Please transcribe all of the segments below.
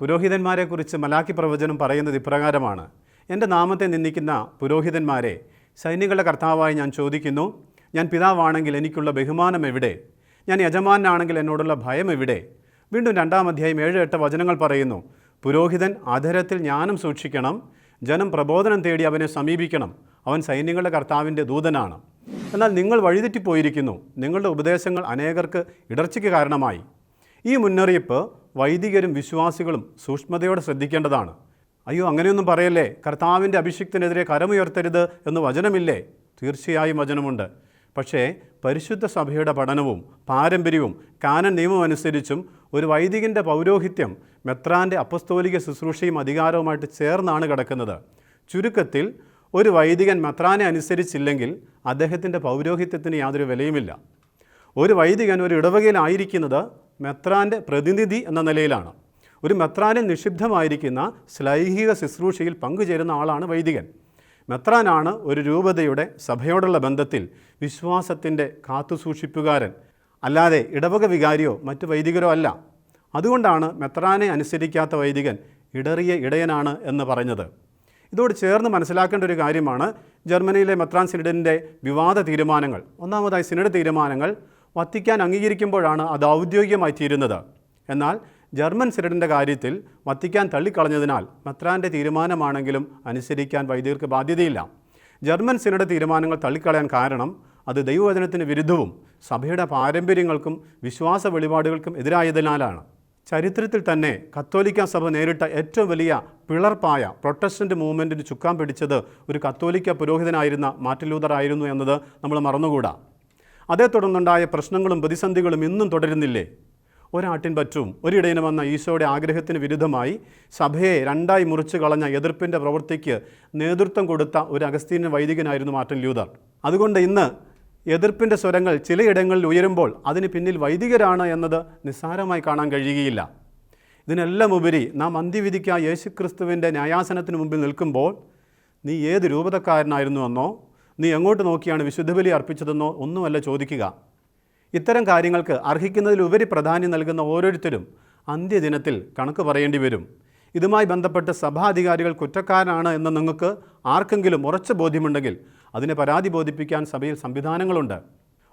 പുരോഹിതന്മാരെക്കുറിച്ച് മലാക്കി പ്രവചനം പറയുന്നത് ഇപ്രകാരമാണ്. എന്റെ നാമത്തെ നിന്ദിക്കുന്ന പുരോഹിതന്മാരെ സൈനികളുടെ കർത്താവായി ഞാൻ ചോദിക്കുന്നു ഞാൻ പിതാവാണെങ്കിൽ എനിക്കുള്ള ബഹുമാനം എവിടെ? ഞാൻ യജമാനാണെങ്കിൽ എന്നോടുള്ള ഭയം എവിടെ? വീണ്ടും രണ്ടാം അധ്യായം ഏഴ് എട്ട് വചനങ്ങൾ പറയുന്നു പുരോഹിതൻ അധരത്തിൽ ജ്ഞാനം സൂക്ഷിക്കണം ജനം പ്രബോധനം തേടി അവനെ സമീപിക്കണം അവൻ സൈന്യങ്ങളുടെ കർത്താവിന്റെ ദൂതനാണ്. എന്നാൽ നിങ്ങൾ വഴിതെറ്റിപ്പോയിരിക്കുന്നു നിങ്ങളുടെ ഉപദേശങ്ങൾ അനേകർക്ക് ഇടർച്ചയ്ക്ക് കാരണമായി. ഈ മുന്നറിയിപ്പ് വൈദികരും വിശ്വാസികളും സൂക്ഷ്മതയോടെ ശ്രദ്ധിക്കേണ്ടതാണ്. അയ്യോ അങ്ങനെയൊന്നും പറയല്ലേ? കർത്താവിന്റെ അഭിഷിക്തനെതിരെ കരമുയർത്തരുത് എന്ന് വചനമില്ലേ? തീർച്ചയായും വചനമുണ്ട്. പക്ഷേ പരിശുദ്ധ സഭയുടെ പഠനവും പാരമ്പര്യവും കാനൻ നിയമം അനുസരിച്ചും ഒരു വൈദികന്റെ പൗരോഹിത്യം മെത്രാന്റെ അപ്പസ്തോലിക ശുശ്രൂഷയും അധികാരവുമായിട്ട് ചേർന്നാണ് കിടക്കുന്നത്. ചുരുക്കത്തിൽ ഒരു വൈദികൻ മെത്രാനെ അനുസരിച്ചില്ലെങ്കിൽ അദ്ദേഹത്തിന്റെ പൗരോഹിത്യത്തിന് യാതൊരു വിലയുമില്ല. ഒരു വൈദികൻ ഒരു ഇടവകയിലായിരിക്കുന്നത് മെത്രാന്റെ പ്രതിനിധി എന്ന നിലയിലാണ്. ഒരു മെത്രാനിൽ നിഷിബ്ധമായിരിക്കുന്ന ശ്ലൈഹിക ശുശ്രൂഷയിൽ പങ്കുചേരുന്ന ആളാണ് വൈദികൻ. മെത്രാനാണ് ഒരു രൂപതയുടെ സഭയോടുള്ള ബന്ധത്തിൽ വിശ്വാസത്തിന്റെ കാത്തുസൂക്ഷിപ്പുകാരൻ. അല്ലാതെ ഇടവക വികാരിയോ മറ്റു വൈദികരോ അല്ല. അതുകൊണ്ടാണ് മെത്രാനെ അനുസരിക്കാത്ത വൈദികൻ ഇടറിയ ഇടയനാണ് എന്ന് പറഞ്ഞത്. ഇതോട് ചേർന്ന് മനസ്സിലാക്കേണ്ട ഒരു കാര്യമാണ് ജർമ്മനിയിലെ മെത്രാൻ സിനഡിന്റെ വിവാദ തീരുമാനങ്ങൾ. ഒന്നാമതായി സിനഡ് തീരുമാനങ്ങൾ വത്തിക്കാൻ അംഗീകരിക്കുമ്പോഴാണ് അത് ഔദ്യോഗികമായി തീരുന്നത്. എന്നാൽ ജർമ്മൻ സിനഡിന്റെ കാര്യത്തിൽ വത്തിക്കാൻ തള്ളിക്കളഞ്ഞതിനാൽ മെത്രാന്റെ തീരുമാനമാണെങ്കിലും അനുസരിക്കാൻ വൈദികർക്ക് ബാധ്യതയില്ല. ജർമ്മൻ സിനഡ് തീരുമാനങ്ങൾ തള്ളിക്കളയാൻ കാരണം അത് ദൈവവചനത്തിന് വിരുദ്ധവും സഭയുടെ പാരമ്പര്യങ്ങൾക്കും വിശ്വാസ വെളിപാടുകൾക്കും എതിരായതിനാലാണ്. ചരിത്രത്തിൽ തന്നെ കത്തോലിക്ക സഭ നേരിട്ട ഏറ്റവും വലിയ പിളർപ്പായ പ്രൊട്ടസ്റ്റന്റ് മൂവ്മെന്റിന് ചുക്കാൻ പിടിച്ചത് ഒരു കത്തോലിക്ക പുരോഹിതനായിരുന്ന മാർട്ടിൻ ആയിരുന്നു എന്നത് നമ്മൾ മറന്നുകൂടാ. അതേ തുടർന്നുണ്ടായ പ്രശ്നങ്ങളും പ്രതിസന്ധികളും ഇന്നും തുടരുന്നില്ലേ? ഒരാട്ടിൻ പറ്റും. ഒരിടയിനും വന്ന ഈശോയുടെ ആഗ്രഹത്തിന് വിരുദ്ധമായി സഭയെ രണ്ടായി മുറിച്ച് കളഞ്ഞ എതിർപ്പിന്റെ പ്രവൃത്തിക്ക് നേതൃത്വം കൊടുത്ത ഒരു അഗസ്തീന വൈദികനായിരുന്നു മാർട്ടിൻ ലൂതർ. അതുകൊണ്ട് ഇന്ന് എതിർപ്പിന്റെ സ്വരങ്ങൾ ചിലയിടങ്ങളിൽ ഉയരുമ്പോൾ അതിന് പിന്നിൽ വൈദികരാണ് എന്നത് നിസ്സാരമായി കാണാൻ കഴിയുകയില്ല. ഇതിനെല്ലാം ഉപരി നാം അന്ത്യവിധിക്കായ യേശുക്രിസ്തുവിന്റെ ന്യായാസനത്തിന് മുമ്പിൽ നിൽക്കുമ്പോൾ നീ ഏത് രൂപതക്കാരനായിരുന്നുവെന്നോ നീ എങ്ങോട്ട് നോക്കിയാണ് വിശുദ്ധബലി അർപ്പിച്ചതെന്നോ ഒന്നുമല്ല ചോദിക്കുക. ഇത്തരം കാര്യങ്ങൾക്ക് അർഹിക്കുന്നതിലുപരി പ്രാധാന്യം നൽകുന്ന ഓരോരുത്തരും അന്ത്യദിനത്തിൽ കണക്ക് പറയേണ്ടി വരും. ഇതുമായി ബന്ധപ്പെട്ട് സഭാധികാരികൾ കുറ്റക്കാരാണ് എന്ന് നിങ്ങൾക്ക് ആർക്കെങ്കിലും ഉറച്ച ബോധ്യമുണ്ടെങ്കിൽ അതിനെ പരാതി ബോധിപ്പിക്കാൻ സഭയിൽ സംവിധാനങ്ങളുണ്ട്.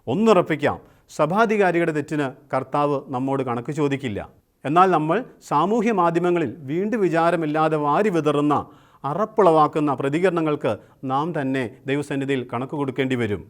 ഒന്നുറപ്പിക്കാം സഭാധികാരികളുടെ തെറ്റിന് കർത്താവ് നമ്മോട് കണക്ക് ചോദിക്കില്ല. എന്നാൽ നമ്മൾ സാമൂഹ്യ മാധ്യമങ്ങളിൽ വീണ്ടും വിചാരമില്ലാതെ വാരി വിതറുന്ന അറപ്പുളവാക്കുന്ന പ്രതികരണങ്ങൾക്ക് നാം തന്നെ ദൈവസന്നിധിയിൽ കണക്ക് കൊടുക്കേണ്ടി വരും.